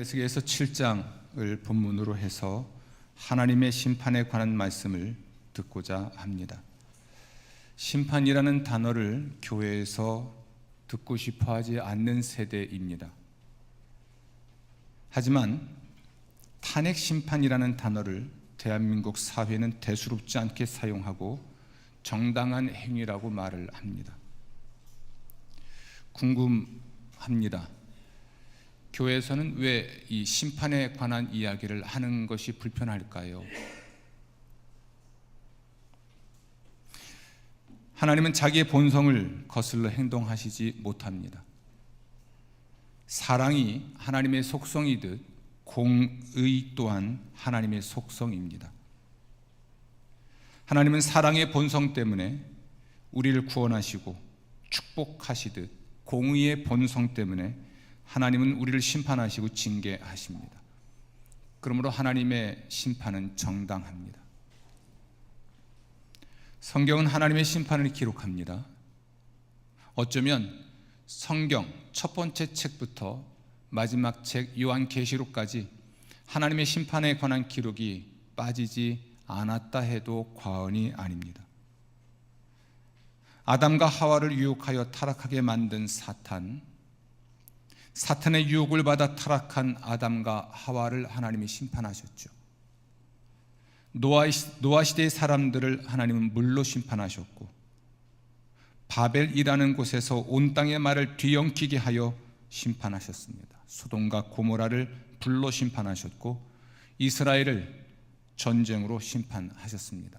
에스겔서 7장을 본문으로 해서 하나님의 심판에 관한 말씀을 듣고자 합니다. 심판이라는 단어를 교회에서 듣고 싶어 하지 않는 세대입니다. 하지만 탄핵 심판이라는 단어를 대한민국 사회는 대수롭지 않게 사용하고 정당한 행위라고 말을 합니다. 궁금합니다. 교회에서는 왜 이 심판에 관한 이야기를 하는 것이 불편할까요? 하나님은 자기의 본성을 거슬러 행동하시지 못합니다. 사랑이 하나님의 속성이듯 공의 또한 하나님의 속성입니다. 하나님은 사랑의 본성 때문에 우리를 구원하시고 축복하시듯 공의의 본성 때문에 하나님은 우리를 심판하시고 징계하십니다. 그러므로 하나님의 심판은 정당합니다. 성경은 하나님의 심판을 기록합니다. 어쩌면 성경 첫 번째 책부터 마지막 책 요한계시록까지 하나님의 심판에 관한 기록이 빠지지 않았다 해도 과언이 아닙니다. 아담과 하와를 유혹하여 타락하게 만든 사탄, 사탄의 유혹을 받아 타락한 아담과 하와를 하나님이 심판하셨죠. 노아 시대의 사람들을 하나님은 물로 심판하셨고 바벨이라는 곳에서 온 땅의 말을 뒤엉키게 하여 심판하셨습니다. 소돔과 고모라를 불로 심판하셨고 이스라엘을 전쟁으로 심판하셨습니다.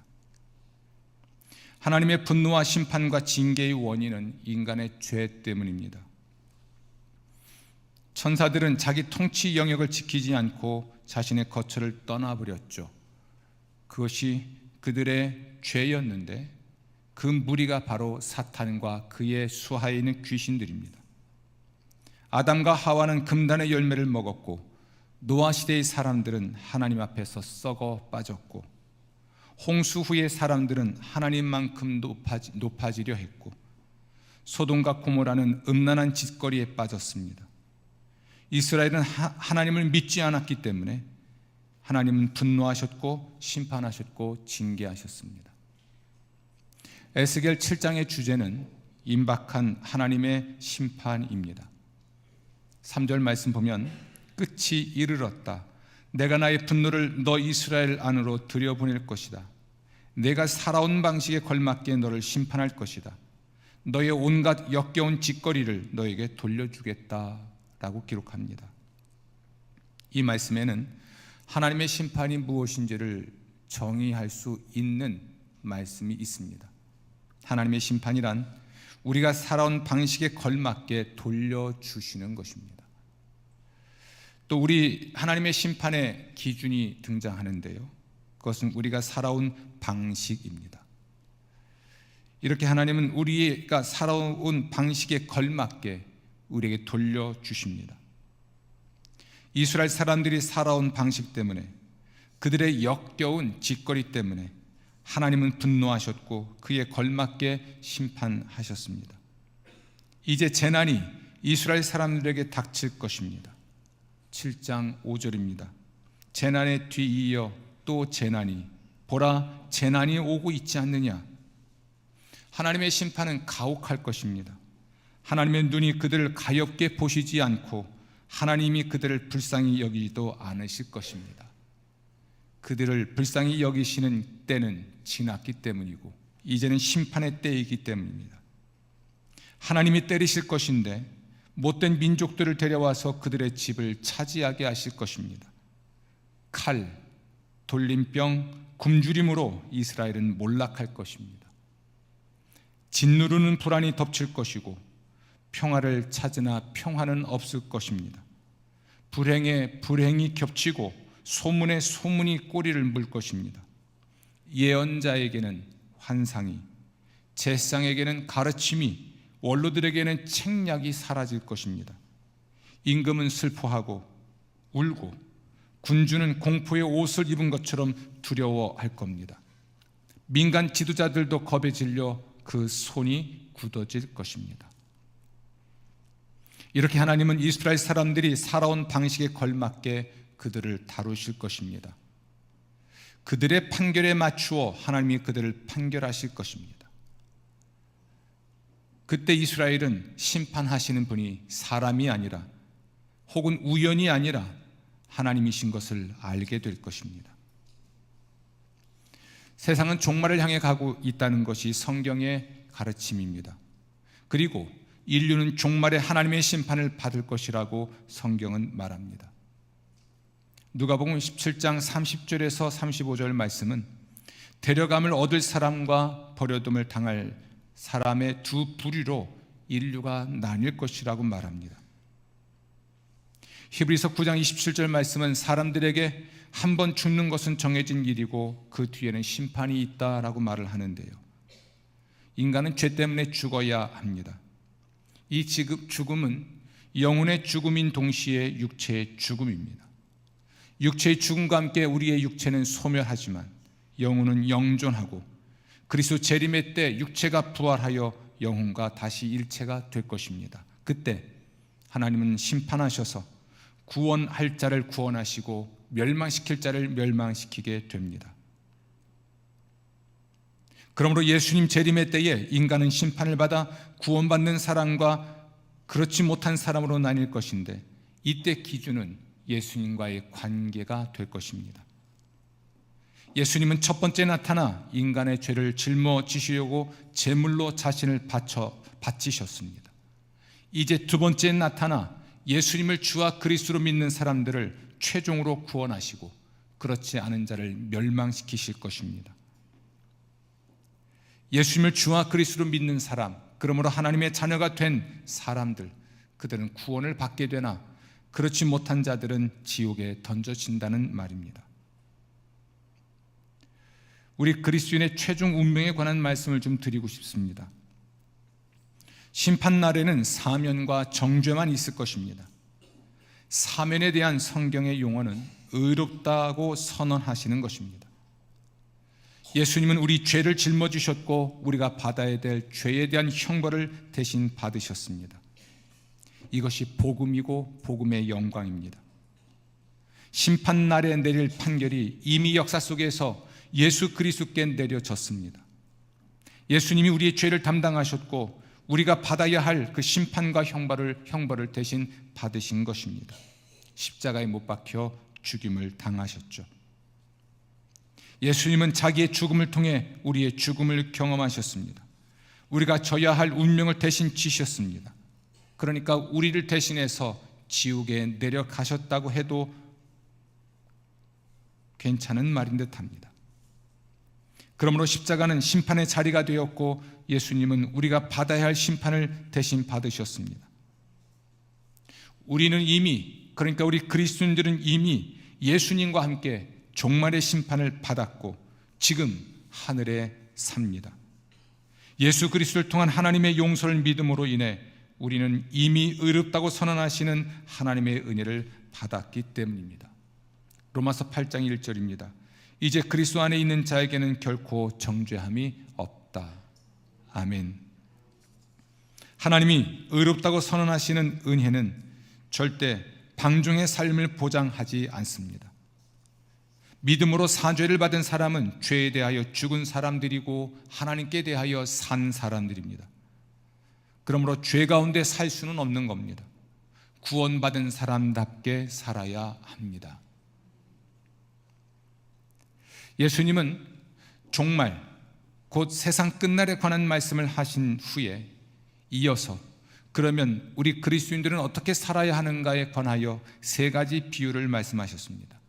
하나님의 분노와 심판과 징계의 원인은 인간의 죄 때문입니다. 천사들은 자기 통치 영역을 지키지 않고 자신의 거처를 떠나버렸죠. 그것이 그들의 죄였는데 그 무리가 바로 사탄과 그의 수하에 있는 귀신들입니다. 아담과 하와는 금단의 열매를 먹었고 노아 시대의 사람들은 하나님 앞에서 썩어 빠졌고 홍수 후의 사람들은 하나님만큼 높아지, 높아지려 했고 소돔과 고모라는 음란한 짓거리에 빠졌습니다. 이스라엘은 하, 나님을 믿지 않았기 때문에 하나님은 분노하셨고 심판하셨고 징계하셨습니다. 에스겔 7장의 주제는 임박한 하나님의 심판입니다. 3절 말씀 보면 끝이 이르렀다. 내가 나의 분노를 너 이스라엘 안으로 들여보낼 것이다. 내가 살아온 방식에 걸맞게 너를 심판할 것이다. 너의 온갖 역겨운 짓거리를 너에게 돌려주겠다 라고 기록합니다. 이 말씀에는 하나님의 심판이 무엇인지를 정의할 수 있는 말씀이 있습니다. 하나님의 심판이란 우리가 살아온 방식에 걸맞게 돌려주시는 것입니다. 또 우리 하나님의 심판의 기준이 등장하는데요. 그것은 우리가 살아온 방식입니다. 이렇게 하나님은 우리가 살아온 방식에 걸맞게 우리에게 돌려주십니다. 이스라엘 사람들이 살아온 방식 때문에 그들의 역겨운 짓거리 때문에 하나님은 분노하셨고 그에 걸맞게 심판하셨습니다. 이제 재난이 이스라엘 사람들에게 닥칠 것입니다. 7장 5절입니다. 재난에 뒤이어 또 재난이 보라 재난이 오고 있지 않느냐 하나님의 심판은 가혹할 것입니다. 하나님의 눈이 그들을 가엽게 보시지 않고 하나님이 그들을 불쌍히 여기지도 않으실 것입니다. 그들을 불쌍히 여기시는 때는 지났기 때문이고 이제는 심판의 때이기 때문입니다. 하나님이 때리실 것인데 못된 민족들을 데려와서 그들의 집을 차지하게 하실 것입니다. 칼, 돌림병, 굶주림으로 이스라엘은 몰락할 것입니다. 짓누르는 불안이 덮칠 것이고 평화를 찾으나 평화는 없을 것입니다. 불행에 불행이 겹치고 소문에 소문이 꼬리를 물 것입니다. 예언자에게는 환상이, 제상에게는 가르침이, 원로들에게는 책략이 사라질 것입니다. 임금은 슬퍼하고 울고 군주는 공포의 옷을 입은 것처럼 두려워할 겁니다. 민간 지도자들도 겁에 질려 그 손이 굳어질 것입니다. 이렇게 하나님은 이스라엘 사람들이 살아온 방식에 걸맞게 그들을 다루실 것입니다. 그들의 판결에 맞추어 하나님이 그들을 판결하실 것입니다. 그때 이스라엘은 심판하시는 분이 사람이 아니라 혹은 우연이 아니라 하나님이신 것을 알게 될 것입니다. 세상은 종말을 향해 가고 있다는 것이 성경의 가르침입니다. 그리고 인류는 종말에 하나님의 심판을 받을 것이라고 성경은 말합니다. 누가복음 17장 30절에서 35절 말씀은 데려감을 얻을 사람과 버려둠을 당할 사람의 두 부류로 인류가 나뉠 것이라고 말합니다. 히브리서 9장 27절 말씀은 사람들에게 한 번 죽는 것은 정해진 일이고 그 뒤에는 심판이 있다라고 말을 하는데요. 인간은 죄 때문에 죽어야 합니다. 이 죽음은 영혼의 죽음인 동시에 육체의 죽음입니다. 육체의 죽음과 함께 우리의 육체는 소멸하지만 영혼은 영존하고 그리스도 재림의 때 육체가 부활하여 영혼과 다시 일체가 될 것입니다. 그때 하나님은 심판하셔서 구원할 자를 구원하시고 멸망시킬 자를 멸망시키게 됩니다. 그러므로 예수님 재림의 때에 인간은 심판을 받아 구원받는 사람과 그렇지 못한 사람으로 나뉠 것인데 이때 기준은 예수님과의 관계가 될 것입니다. 예수님은 첫 번째 나타나 인간의 죄를 짊어지시려고 제물로 자신을 바쳐 바치셨습니다. 이제 두 번째 나타나 예수님을 주와 그리스도로 믿는 사람들을 최종으로 구원하시고 그렇지 않은 자를 멸망시키실 것입니다. 예수님을 주와 그리스도로 믿는 사람, 그러므로 하나님의 자녀가 된 사람들, 그들은 구원을 받게 되나 그렇지 못한 자들은 지옥에 던져진다는 말입니다. 우리 그리스도인의 최종 운명에 관한 말씀을 좀 드리고 싶습니다. 심판 날에는 사면과 정죄만 있을 것입니다. 사면에 대한 성경의 용어는 의롭다고 선언하시는 것입니다. 예수님은 우리 죄를 짊어지셨고 우리가 받아야 될 죄에 대한 형벌을 대신 받으셨습니다. 이것이 복음이고 복음의 영광입니다. 심판 날에 내릴 판결이 이미 역사 속에서 예수 그리스도께 내려졌습니다. 예수님이 우리의 죄를 담당하셨고 우리가 받아야 할 그 심판과 형벌을 형벌을 대신 받으신 것입니다. 십자가에 못 박혀 죽임을 당하셨죠. 예수님은 자기의 죽음을 통해 우리의 죽음을 경험하셨습니다. 우리가 져야 할 운명을 대신 지셨습니다. 그러니까 우리를 대신해서 지옥에 내려가셨다고 해도 괜찮은 말인 듯 합니다. 그러므로 십자가는 심판의 자리가 되었고 예수님은 우리가 받아야 할 심판을 대신 받으셨습니다. 우리는 이미 그러니까 우리 그리스도인들은 이미 예수님과 함께 종말의 심판을 받았고 지금 하늘에 삽니다. 예수 그리스도를 통한 하나님의 용서를 믿음으로 인해 우리는 이미 의롭다고 선언하시는 하나님의 은혜를 받았기 때문입니다. 로마서 8장 1절입니다. 이제 그리스도 안에 있는 자에게는 결코 정죄함이 없다. 아멘. 하나님이 의롭다고 선언하시는 은혜는 절대 방종의 삶을 보장하지 않습니다. 믿음으로 사죄를 받은 사람은 죄에 대하여 죽은 사람들이고 하나님께 대하여 산 사람들입니다. 그러므로 죄 가운데 살 수는 없는 겁니다. 구원받은 사람답게 살아야 합니다. 예수님은 종말, 곧 세상 끝날에 관한 말씀을 하신 후에 이어서 그러면 우리 그리스도인들은 어떻게 살아야 하는가에 관하여 세 가지 비유를 말씀하셨습니다.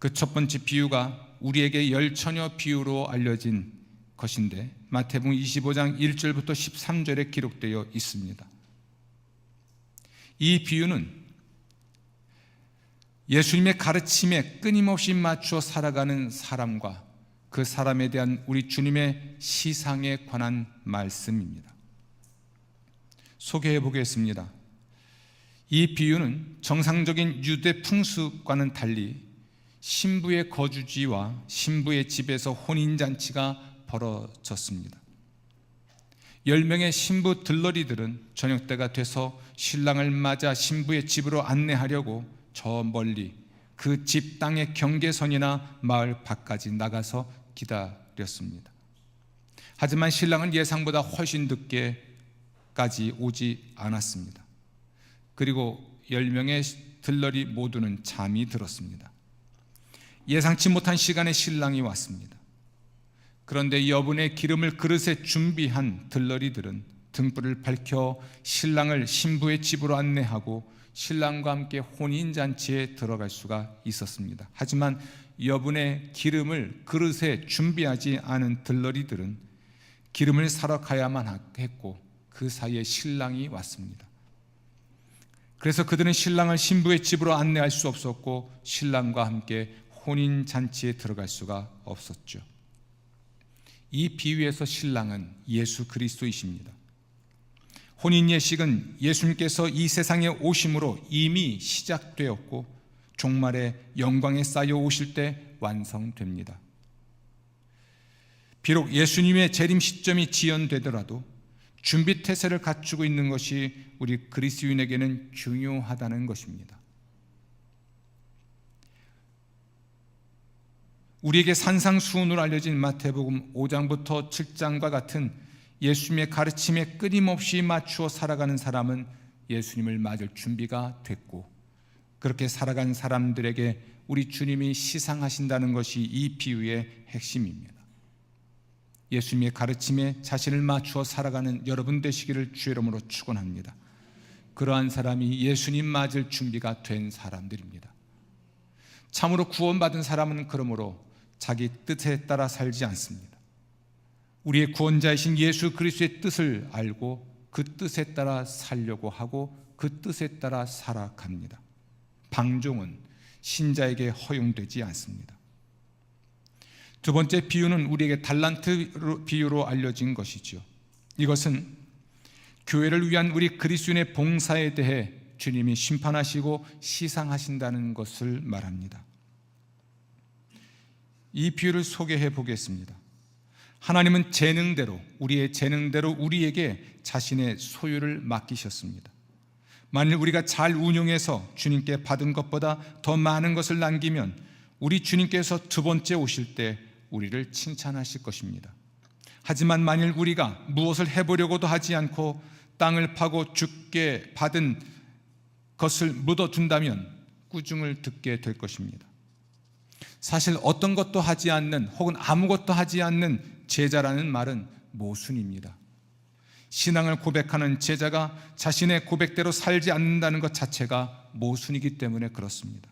그 첫 번째 비유가 우리에게 열처녀 비유로 알려진 것인데 마태복음 25장 1절부터 13절에 기록되어 있습니다. 이 비유는 예수님의 가르침에 끊임없이 맞추어 살아가는 사람과 그 사람에 대한 우리 주님의 시상에 관한 말씀입니다. 소개해 보겠습니다. 이 비유는 정상적인 유대 풍습과는 달리 신부의 거주지와 신부의 집에서 혼인잔치가 벌어졌습니다. 열 명의 신부 들러리들은 저녁 때가 돼서 신랑을 맞아 신부의 집으로 안내하려고 저 멀리 그 집 땅의 경계선이나 마을 밖까지 나가서 기다렸습니다. 하지만 신랑은 예상보다 훨씬 늦게까지 오지 않았습니다. 그리고 열 명의 들러리 모두는 잠이 들었습니다. 예상치 못한 시간에 신랑이 왔습니다. 그런데 여분의 기름을 그릇에 준비한 들러리들은 등불을 밝혀 신랑을 신부의 집으로 안내하고 신랑과 함께 혼인잔치에 들어갈 수가 있었습니다. 하지만 여분의 기름을 그릇에 준비하지 않은 들러리들은 기름을 사러 가야만 했고 그 사이에 신랑이 왔습니다. 그래서 그들은 신랑을 신부의 집으로 안내할 수 없었고 신랑과 함께 혼인 잔치에 들어갈 수가 없었죠. 이 비유에서 신랑은 예수 그리스도이십니다. 혼인 예식은 예수님께서 이 세상에 오심으로 이미 시작되었고 종말의 영광에 쌓여 오실 때 완성됩니다. 비록 예수님의 재림 시점이 지연되더라도 준비 태세를 갖추고 있는 것이 우리 그리스도인에게는 중요하다는 것입니다. 우리에게 산상수훈으로 알려진 마태복음 5장부터 7장과 같은 예수님의 가르침에 끊임없이 맞추어 살아가는 사람은 예수님을 맞을 준비가 됐고 그렇게 살아간 사람들에게 우리 주님이 시상하신다는 것이 이 비유의 핵심입니다. 예수님의 가르침에 자신을 맞추어 살아가는 여러분 되시기를 주의 이름으로 축원합니다. 그러한 사람이 예수님 맞을 준비가 된 사람들입니다. 참으로 구원받은 사람은 그러므로 자기 뜻에 따라 살지 않습니다. 우리의 구원자이신 예수 그리스도의 뜻을 알고 그 뜻에 따라 살려고 하고 그 뜻에 따라 살아갑니다. 방종은 신자에게 허용되지 않습니다. 두 번째 비유는 우리에게 달란트 비유로 알려진 것이죠. 이것은 교회를 위한 우리 그리스도인의 봉사에 대해 주님이 심판하시고 시상하신다는 것을 말합니다. 이 비유를 소개해 보겠습니다. 하나님은 재능대로 우리의 재능대로 우리에게 자신의 소유를 맡기셨습니다. 만일 우리가 잘 운용해서 주님께 받은 것보다 더 많은 것을 남기면 우리 주님께서 두 번째 오실 때 우리를 칭찬하실 것입니다. 하지만 만일 우리가 무엇을 해보려고도 하지 않고 땅을 파고 죽게 받은 것을 묻어둔다면 꾸중을 듣게 될 것입니다. 사실 어떤 것도 하지 않는 혹은 아무것도 하지 않는 제자라는 말은 모순입니다. 신앙을 고백하는 제자가 자신의 고백대로 살지 않는다는 것 자체가 모순이기 때문에 그렇습니다.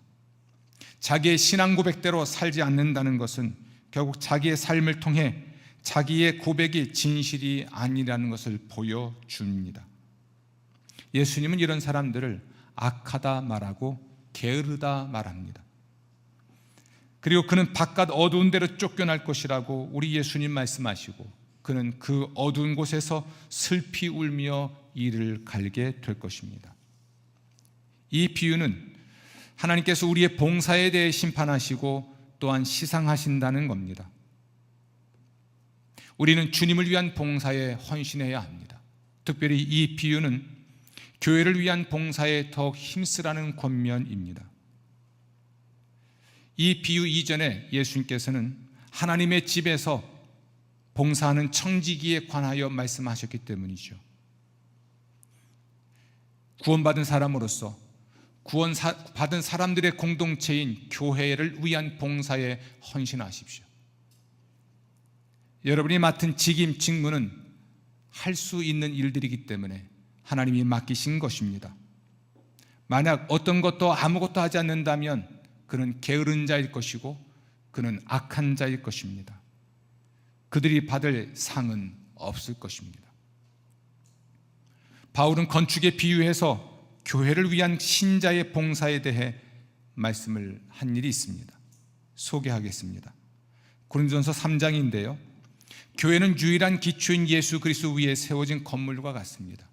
자기의 신앙 고백대로 살지 않는다는 것은 결국 자기의 삶을 통해 자기의 고백이 진실이 아니라는 것을 보여줍니다. 예수님은 이런 사람들을 악하다 말하고 게으르다 말합니다. 그리고 그는 바깥 어두운 데로 쫓겨날 것이라고 우리 예수님 말씀하시고 그는 그 어두운 곳에서 슬피 울며 이를 갈게 될 것입니다. 이 비유는 하나님께서 우리의 봉사에 대해 심판하시고 또한 시상하신다는 겁니다. 우리는 주님을 위한 봉사에 헌신해야 합니다. 특별히 이 비유는 교회를 위한 봉사에 더 힘쓰라는 권면입니다. 이 비유 이전에 예수님께서는 하나님의 집에서 봉사하는 청지기에 관하여 말씀하셨기 때문이죠. 구원받은 사람으로서 구원받은 사람들의 공동체인 교회를 위한 봉사에 헌신하십시오. 여러분이 맡은 직임, 직무는 할 수 있는 일들이기 때문에 하나님이 맡기신 것입니다. 만약 어떤 것도 아무것도 하지 않는다면 그는 게으른 자일 것이고 그는 악한 자일 것입니다. 그들이 받을 상은 없을 것입니다. 바울은 건축에 비유해서 교회를 위한 신자의 봉사에 대해 말씀을 한 일이 있습니다. 소개하겠습니다. 고린도전서 3장인데요. 교회는 유일한 기초인 예수 그리스도 위에 세워진 건물과 같습니다.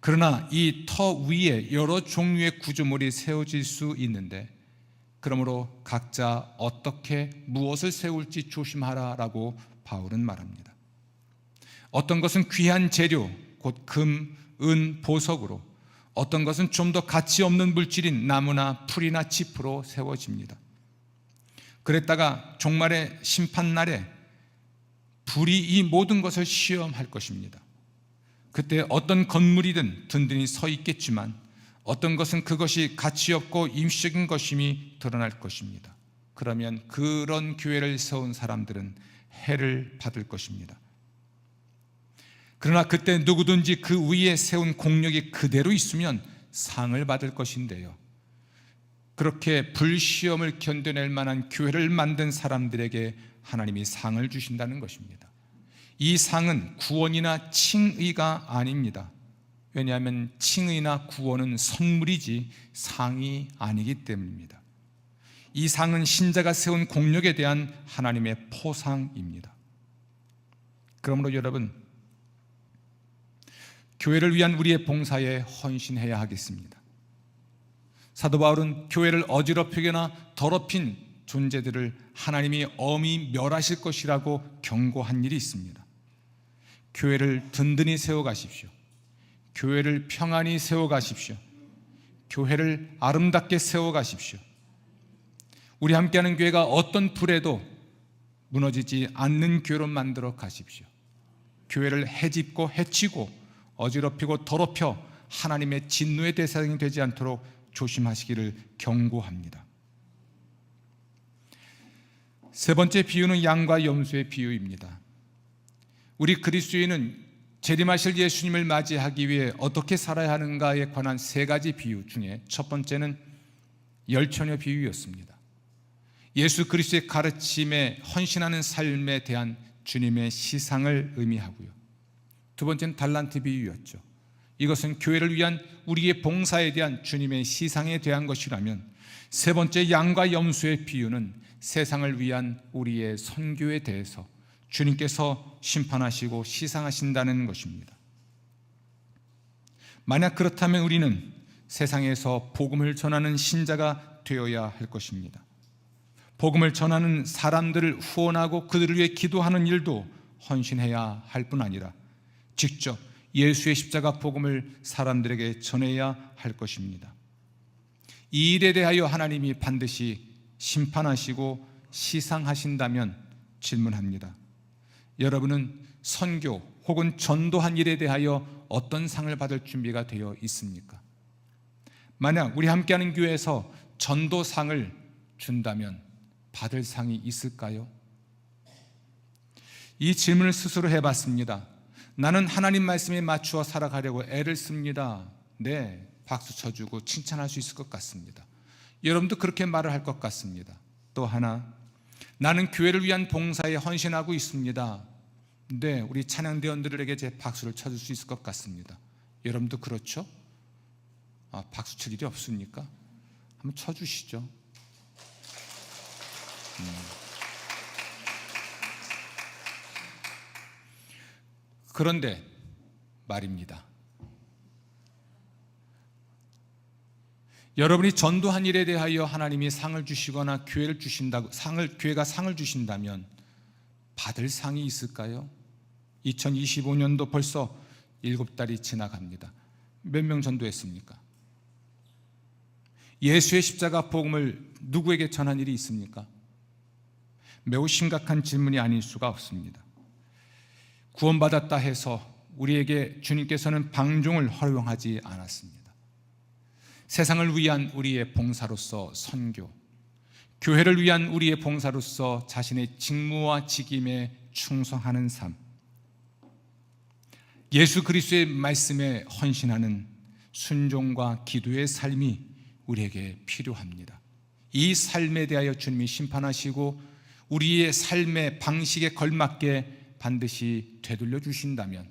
그러나 이 터 위에 여러 종류의 구조물이 세워질 수 있는데 그러므로 각자 어떻게 무엇을 세울지 조심하라라고 바울은 말합니다. 어떤 것은 귀한 재료, 곧 금, 은, 보석으로, 어떤 것은 좀 더 가치 없는 물질인 나무나 풀이나 짚으로 세워집니다. 그랬다가 종말의 심판 날에 불이 이 모든 것을 시험할 것입니다. 그때 어떤 건물이든 든든히 서 있겠지만 어떤 것은 그것이 가치 없고 임시적인 것임이 드러날 것입니다. 그러면 그런 교회를 세운 사람들은 해를 받을 것입니다. 그러나 그때 누구든지 그 위에 세운 공력이 그대로 있으면 상을 받을 것인데요. 그렇게 불시험을 견뎌낼 만한 교회를 만든 사람들에게 하나님이 상을 주신다는 것입니다. 이 상은 구원이나 칭의가 아닙니다. 왜냐하면 칭의나 구원은 선물이지 상이 아니기 때문입니다. 이 상은 신자가 세운 공력에 대한 하나님의 포상입니다. 그러므로 여러분, 교회를 위한 우리의 봉사에 헌신해야 하겠습니다. 사도 바울은 교회를 어지럽히거나 더럽힌 존재들을 하나님이 엄히 멸하실 것이라고 경고한 일이 있습니다. 교회를 든든히 세워 가십시오. 교회를 평안히 세워 가십시오. 교회를 아름답게 세워 가십시오. 우리 함께하는 교회가 어떤 불에도 무너지지 않는 교회로 만들어 가십시오. 교회를 해집고 해치고 어지럽히고 더럽혀 하나님의 진노의 대상이 되지 않도록 조심하시기를 경고합니다. 세 번째 비유는 양과 염소의 비유입니다. 우리 그리스도인은 재림하실 예수님을 맞이하기 위해 어떻게 살아야 하는가에 관한 세 가지 비유 중에 첫 번째는 열처녀 비유였습니다. 예수 그리스도의 가르침에 헌신하는 삶에 대한 주님의 시상을 의미하고요. 두 번째는 달란트 비유였죠. 이것은 교회를 위한 우리의 봉사에 대한 주님의 시상에 대한 것이라면 세 번째 양과 염소의 비유는 세상을 위한 우리의 선교에 대해서 주님께서 심판하시고 시상하신다는 것입니다. 만약 그렇다면 우리는 세상에서 복음을 전하는 신자가 되어야 할 것입니다. 복음을 전하는 사람들을 후원하고 그들을 위해 기도하는 일도 헌신해야 할 뿐 아니라 직접 예수의 십자가 복음을 사람들에게 전해야 할 것입니다. 이 일에 대하여 하나님이 반드시 심판하시고 시상하신다면 질문합니다. 여러분은 선교 혹은 전도한 일에 대하여 어떤 상을 받을 준비가 되어 있습니까? 만약 우리 함께하는 교회에서 전도상을 준다면 받을 상이 있을까요? 이 질문을 스스로 해봤습니다. 나는 하나님 말씀에 맞추어 살아가려고 애를 씁니다. 네, 박수 쳐주고 칭찬할 수 있을 것 같습니다. 여러분도 그렇게 말을 할 것 같습니다. 또 하나, 나는 교회를 위한 봉사에 헌신하고 있습니다. 네, 우리 찬양대원들에게 제 박수를 쳐줄 수 있을 것 같습니다. 여러분도 그렇죠? 아, 박수 칠 일이 없습니까? 한번 쳐주시죠. 음. 그런데 말입니다. 여러분이 전도한 일에 대하여 하나님이 상을 주시거나 교회를 주신다고 상을 교회가 상을 주신다면 받을 상이 있을까요? 2025년도 벌써 일곱 달이 지나갑니다. 몇 명 전도했습니까? 예수의 십자가 복음을 누구에게 전한 일이 있습니까? 매우 심각한 질문이 아닐 수가 없습니다. 구원받았다 해서 우리에게 주님께서는 방종을 허용하지 않았습니다. 세상을 위한 우리의 봉사로서 선교, 교회를 위한 우리의 봉사로서 자신의 직무와 직임에 충성하는 삶, 예수 그리스도의 말씀에 헌신하는 순종과 기도의 삶이 우리에게 필요합니다. 이 삶에 대하여 주님이 심판하시고 우리의 삶의 방식에 걸맞게 반드시 되돌려 주신다면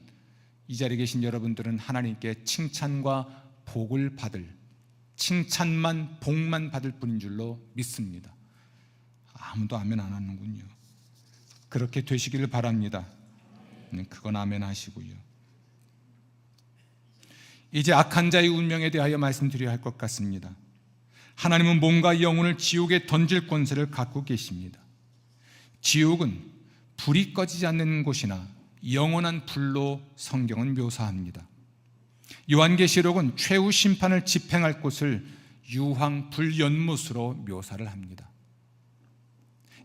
이 자리에 계신 여러분들은 하나님께 칭찬과 복을 받을 칭찬만 복만 받을 뿐인 줄로 믿습니다. 아무도 아멘 안 하는군요. 그렇게 되시기를 바랍니다. 네, 그건 아멘 하시고요. 이제 악한 자의 운명에 대하여 말씀드려야 할 것 같습니다. 하나님은 몸과 영혼을 지옥에 던질 권세를 갖고 계십니다. 지옥은 불이 꺼지지 않는 곳이나 영원한 불로 성경은 묘사합니다. 요한계시록은 최후 심판을 집행할 곳을 유황 불연못으로 묘사를 합니다.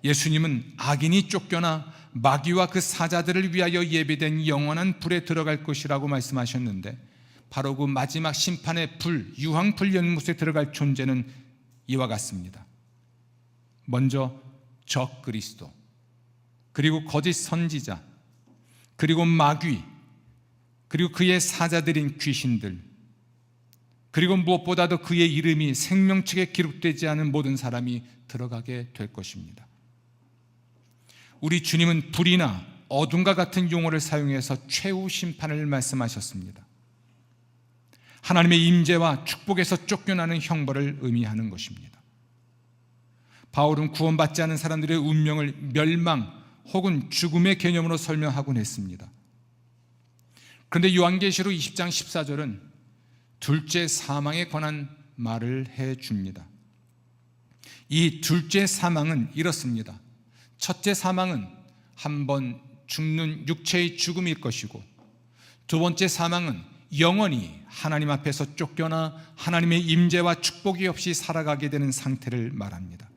예수님은 악인이 쫓겨나 마귀와 그 사자들을 위하여 예비된 영원한 불에 들어갈 것이라고 말씀하셨는데 바로 그 마지막 심판의 불, 유황 불 연못에 들어갈 존재는 이와 같습니다. 먼저 적 그리스도, 그리고 거짓 선지자, 그리고 마귀, 그리고 그의 사자들인 귀신들, 그리고 무엇보다도 그의 이름이 생명책에 기록되지 않은 모든 사람이 들어가게 될 것입니다. 우리 주님은 불이나 어둠과 같은 용어를 사용해서 최후 심판을 말씀하셨습니다. 하나님의 임재와 축복에서 쫓겨나는 형벌을 의미하는 것입니다. 바울은 구원받지 않은 사람들의 운명을 멸망 혹은 죽음의 개념으로 설명하곤 했습니다. 그런데 요한계시록 20장 14절은 둘째 사망에 관한 말을 해 줍니다. 이 둘째 사망은 이렇습니다. 첫째 사망은 한 번 죽는 육체의 죽음일 것이고 두 번째 사망은 영원히 하나님 앞에서 쫓겨나 하나님의 임재와 축복이 없이 살아가게 되는 상태를 말합니다.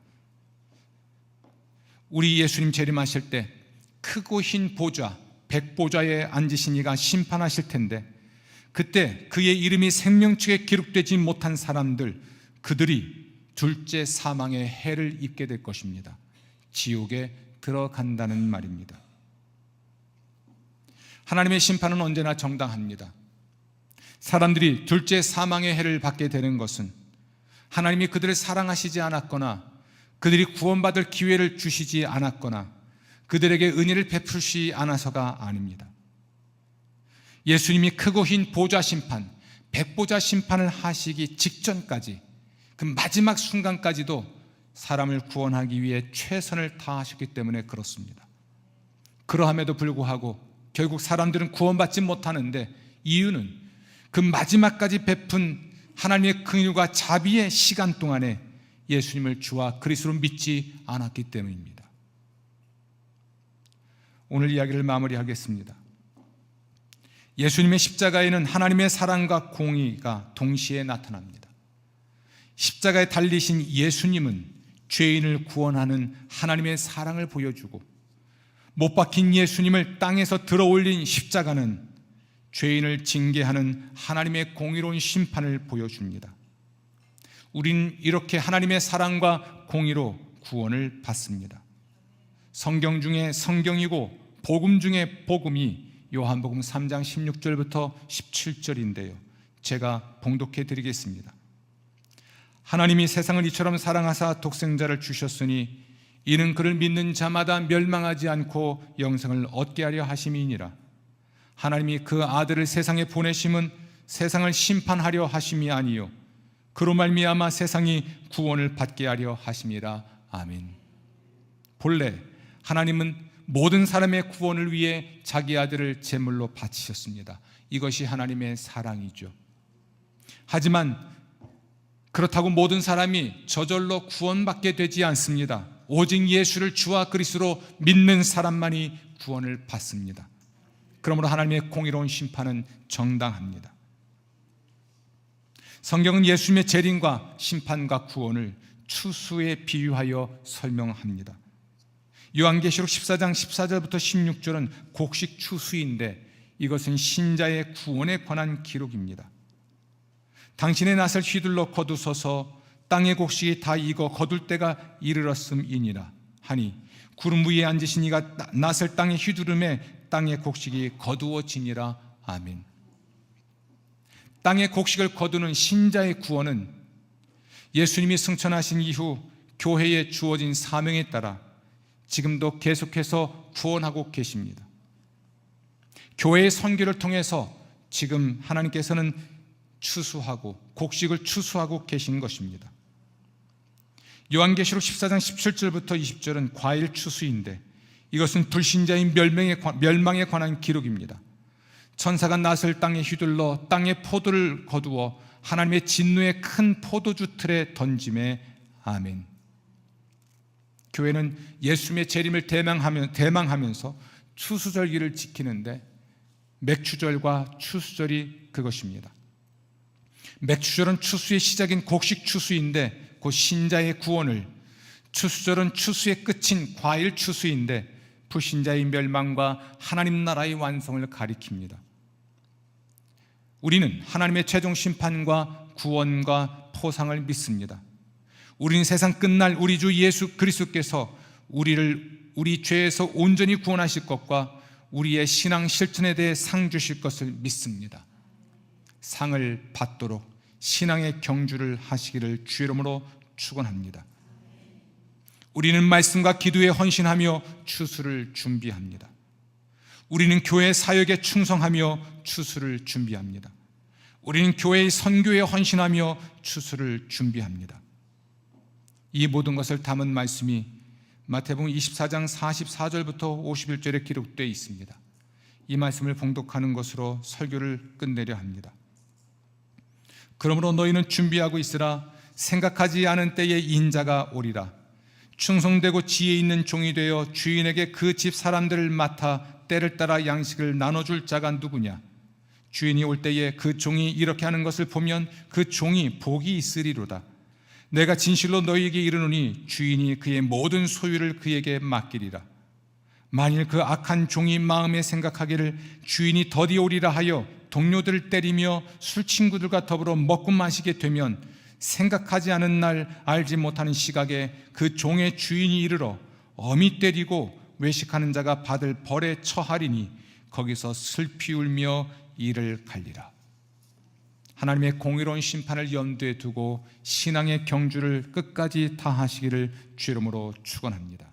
우리 예수님 재림하실 때 크고 흰 보좌, 백보좌에 앉으신 이가 심판하실 텐데 그때 그의 이름이 생명책에 기록되지 못한 사람들 그들이 둘째 사망의 해를 입게 될 것입니다. 지옥에 들어간다는 말입니다. 하나님의 심판은 언제나 정당합니다. 사람들이 둘째 사망의 해를 받게 되는 것은 하나님이 그들을 사랑하시지 않았거나 그들이 구원받을 기회를 주시지 않았거나 그들에게 은혜를 베풀시 않아서가 아닙니다. 예수님이 크고 흰 보좌 심판, 백보좌 심판을 하시기 직전까지 그 마지막 순간까지도 사람을 구원하기 위해 최선을 다하셨기 때문에 그렇습니다. 그러함에도 불구하고 결국 사람들은 구원받지 못하는데 이유는 그 마지막까지 베푼 하나님의 긍휼과 자비의 시간 동안에 예수님을 주와 그리스도로 믿지 않았기 때문입니다. 오늘 이야기를 마무리하겠습니다. 예수님의 십자가에는 하나님의 사랑과 공의가 동시에 나타납니다. 십자가에 달리신 예수님은 죄인을 구원하는 하나님의 사랑을 보여주고 못 박힌 예수님을 땅에서 들어 올린 십자가는 죄인을 징계하는 하나님의 공의로운 심판을 보여줍니다. 우린 이렇게 하나님의 사랑과 공의로 구원을 받습니다. 성경 중에 성경이고 복음 중에 복음이 요한복음 3장 16절부터 17절인데요. 제가 봉독해 드리겠습니다. 하나님이 세상을 이처럼 사랑하사 독생자를 주셨으니 이는 그를 믿는 자마다 멸망하지 않고 영생을 얻게 하려 하심이니라. 하나님이 그 아들을 세상에 보내심은 세상을 심판하려 하심이 아니요 그로 말미암아 세상이 구원을 받게 하려 하심이라. 아멘. 본래 하나님은 모든 사람의 구원을 위해 자기 아들을 제물로 바치셨습니다. 이것이 하나님의 사랑이죠. 하지만 그렇다고 모든 사람이 저절로 구원받게 되지 않습니다. 오직 예수를 주와 그리스도로 믿는 사람만이 구원을 받습니다. 그러므로 하나님의 공의로운 심판은 정당합니다. 성경은 예수님의 재림과 심판과 구원을 추수에 비유하여 설명합니다. 요한계시록 14장 14절부터 16절은 곡식 추수인데 이것은 신자의 구원에 관한 기록입니다. 당신의 낫을 휘둘러 거두소서 땅의 곡식이 다 익어 거둘 때가 이르렀음이니라 하니 구름 위에 앉으신 이가 낫을 땅에 휘두름에 땅의 곡식이 거두어지니라 아멘. 땅의 곡식을 거두는 신자의 구원은 예수님이 승천하신 이후 교회에 주어진 사명에 따라 지금도 계속해서 구원하고 계십니다. 교회의 선교를 통해서 지금 하나님께서는 추수하고 곡식을 추수하고 계신 것입니다. 요한계시록 14장 17절부터 20절은 과일 추수인데 이것은 불신자인 멸망에, 멸망에 관한 기록입니다. 천사가 낫을 땅에 휘둘러 땅에 포도를 거두어 하나님의 진노의 큰 포도주 틀에 던짐에 아멘. 교회는 예수님의 재림을 대망하면서 추수절기를 지키는데 맥추절과 추수절이 그것입니다. 맥추절은 추수의 시작인 곡식 추수인데 곧 신자의 구원을 추수절은 추수의 끝인 과일 추수인데 불신자의 멸망과 하나님 나라의 완성을 가리킵니다. 우리는 하나님의 최종 심판과 구원과 포상을 믿습니다. 우리는 세상 끝날 우리 주 예수 그리스도께서 우리를 우리 죄에서 온전히 구원하실 것과 우리의 신앙 실천에 대해 상 주실 것을 믿습니다. 상을 받도록 신앙의 경주를 하시기를 주 이름으로 축원합니다. 우리는 말씀과 기도에 헌신하며 추수를 준비합니다. 우리는 교회 사역에 충성하며 추수를 준비합니다. 우리는 교회의 선교에 헌신하며 추수를 준비합니다. 이 모든 것을 담은 말씀이 마태복음 24장 44절부터 51절에 기록되어 있습니다. 이 말씀을 봉독하는 것으로 설교를 끝내려 합니다. 그러므로 너희는 준비하고 있으라 생각하지 않은 때에 인자가 오리라 충성되고 지혜 있는 종이 되어 주인에게 그 집 사람들을 맡아 때를 따라 양식을 나눠줄 자가 누구냐? 주인이 올 때에 그 종이 이렇게 하는 것을 보면 그 종이 복이 있으리로다. 내가 진실로 너희에게 이르노니 주인이 그의 모든 소유를 그에게 맡기리라. 만일 그 악한 종이 마음에 생각하기를 주인이 더디 오리라 하여 동료들을 때리며 술 친구들과 더불어 먹고 마시게 되면 생각하지 않은 날 알지 못하는 시각에 그 종의 주인이 이르러 어미 때리고 외식하는 자가 받을 벌에 처하리니 거기서 슬피 울며 이를 갈리라. 하나님의 공의로운 심판을 염두에 두고 신앙의 경주를 끝까지 다하시기를 주름으로 축원합니다.